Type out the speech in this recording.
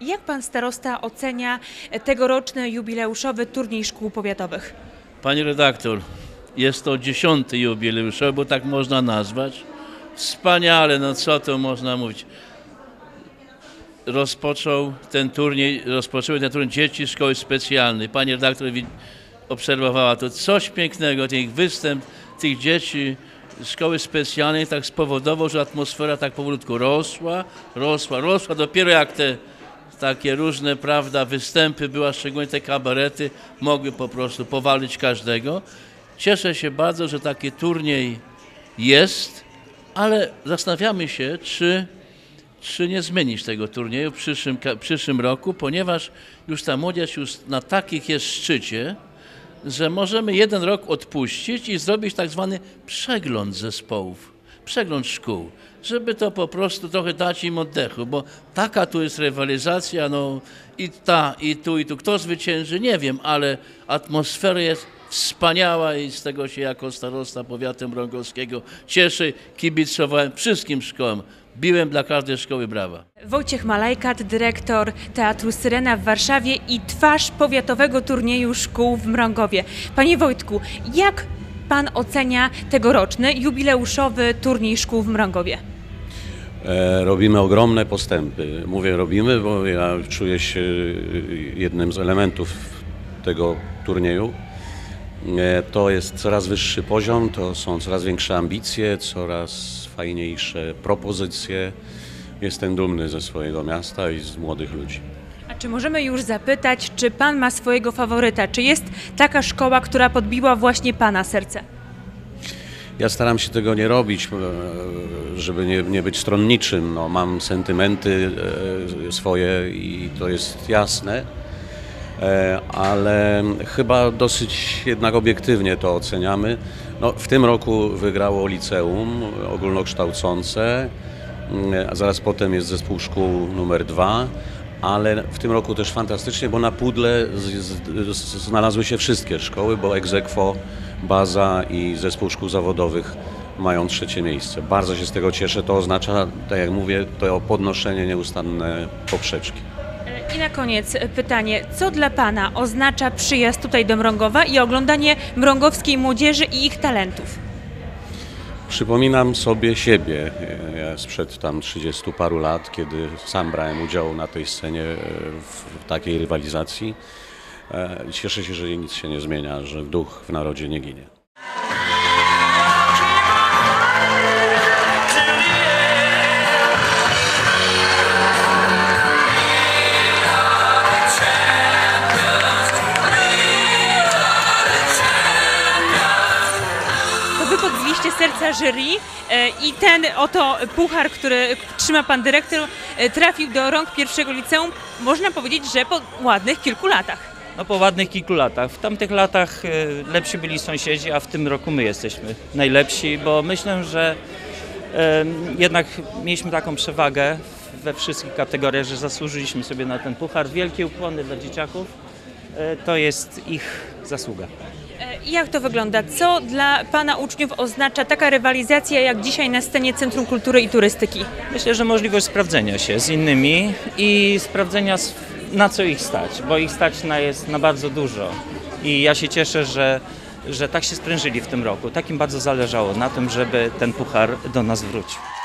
Jak pan starosta ocenia tegoroczny jubileuszowy turniej szkół powiatowych? Pani redaktor, jest to dziesiąty jubileuszowy, bo tak można nazwać. Wspaniale, no co to można mówić. Rozpoczął ten turniej, rozpoczęły ten turniej dzieci szkoły specjalnej. Pani redaktor obserwowała to coś pięknego, ten ich występ tych dzieci szkoły specjalnej tak spowodował, że atmosfera tak powolutku rosła, rosła, rosła. Dopiero jak te takie różne, prawda, występy były, a szczególnie te kabarety, mogły po prostu powalić każdego. Cieszę się bardzo, że taki turniej jest, ale zastanawiamy się, czy, czy nie zmienić tego turnieju w przyszłym, przyszłym roku, ponieważ już ta młodzież już na takich jest szczycie, że możemy jeden rok odpuścić i zrobić tak zwany przegląd zespołów, przegląd szkół, żeby to po prostu trochę dać im oddechu, bo taka tu jest rywalizacja, no i ta, i tu, i tu. Kto zwycięży, nie wiem, ale atmosfera jest wspaniała i z tego się jako starosta powiatu mrągowskiego cieszę. Kibicowałem wszystkim szkołom. Biłem dla każdej szkoły brawa. Wojciech Malajkat, dyrektor Teatru Syrena w Warszawie i twarz powiatowego turnieju szkół w Mrągowie. Panie Wojtku, jak pan ocenia tegoroczny jubileuszowy turniej szkół w Mrągowie? E, Robimy ogromne postępy. Mówię robimy, bo ja czuję się jednym z elementów tego turnieju. E, To jest coraz wyższy poziom, to są coraz większe ambicje, coraz fajniejsze propozycje. Jestem dumny ze swojego miasta i z młodych ludzi. Czy możemy już zapytać, czy pan ma swojego faworyta? Czy jest taka szkoła, która podbiła właśnie pana serce? Ja staram się tego nie robić, e, żeby nie, nie być stronniczym. No, mam sentymenty e, swoje i to jest jasne, E, ale chyba dosyć jednak obiektywnie to oceniamy. No, w tym roku wygrało liceum ogólnokształcące, mm, a zaraz potem jest zespół szkół numer dwa. Ale w tym roku też fantastycznie, bo na pudle z, z, z, znalazły się wszystkie szkoły, bo Egzekwo, Baza i zespół szkół zawodowych mają trzecie miejsce. Bardzo się z tego cieszę. To oznacza, tak jak mówię, to podnoszenie nieustanne poprzeczki. I na koniec pytanie, co dla pana oznacza przyjazd tutaj do Mrągowa i oglądanie mrągowskiej młodzieży i ich talentów? Przypominam sobie siebie e, sprzed tam 30 paru lat, kiedy sam brałem udział na tej scenie e, w takiej rywalizacji. E, Cieszę się, że nic się nie zmienia, że duch w narodzie nie ginie. Jury e, i ten oto puchar, który trzyma pan dyrektor, e, trafił do rąk pierwszego liceum, można powiedzieć, że po ładnych kilku latach. No po ładnych kilku latach. W tamtych latach e, lepsi byli sąsiedzi, a w tym roku my jesteśmy najlepsi, bo myślę, że jednak mieliśmy taką przewagę we wszystkich kategoriach, że zasłużyliśmy sobie na ten puchar. Wielkie ukłony dla dzieciaków. To jest ich zasługa. E, jak to wygląda? Co dla pana uczniów oznacza taka rywalizacja jak dzisiaj na scenie Centrum Kultury i Turystyki? Myślę, że możliwość sprawdzenia się z innymi i sprawdzenia na co ich stać, bo ich stać na jest na bardzo dużo. I ja się cieszę, że, że tak się sprężyli w tym roku. Tak im bardzo zależało na tym, żeby ten puchar do nas wrócił.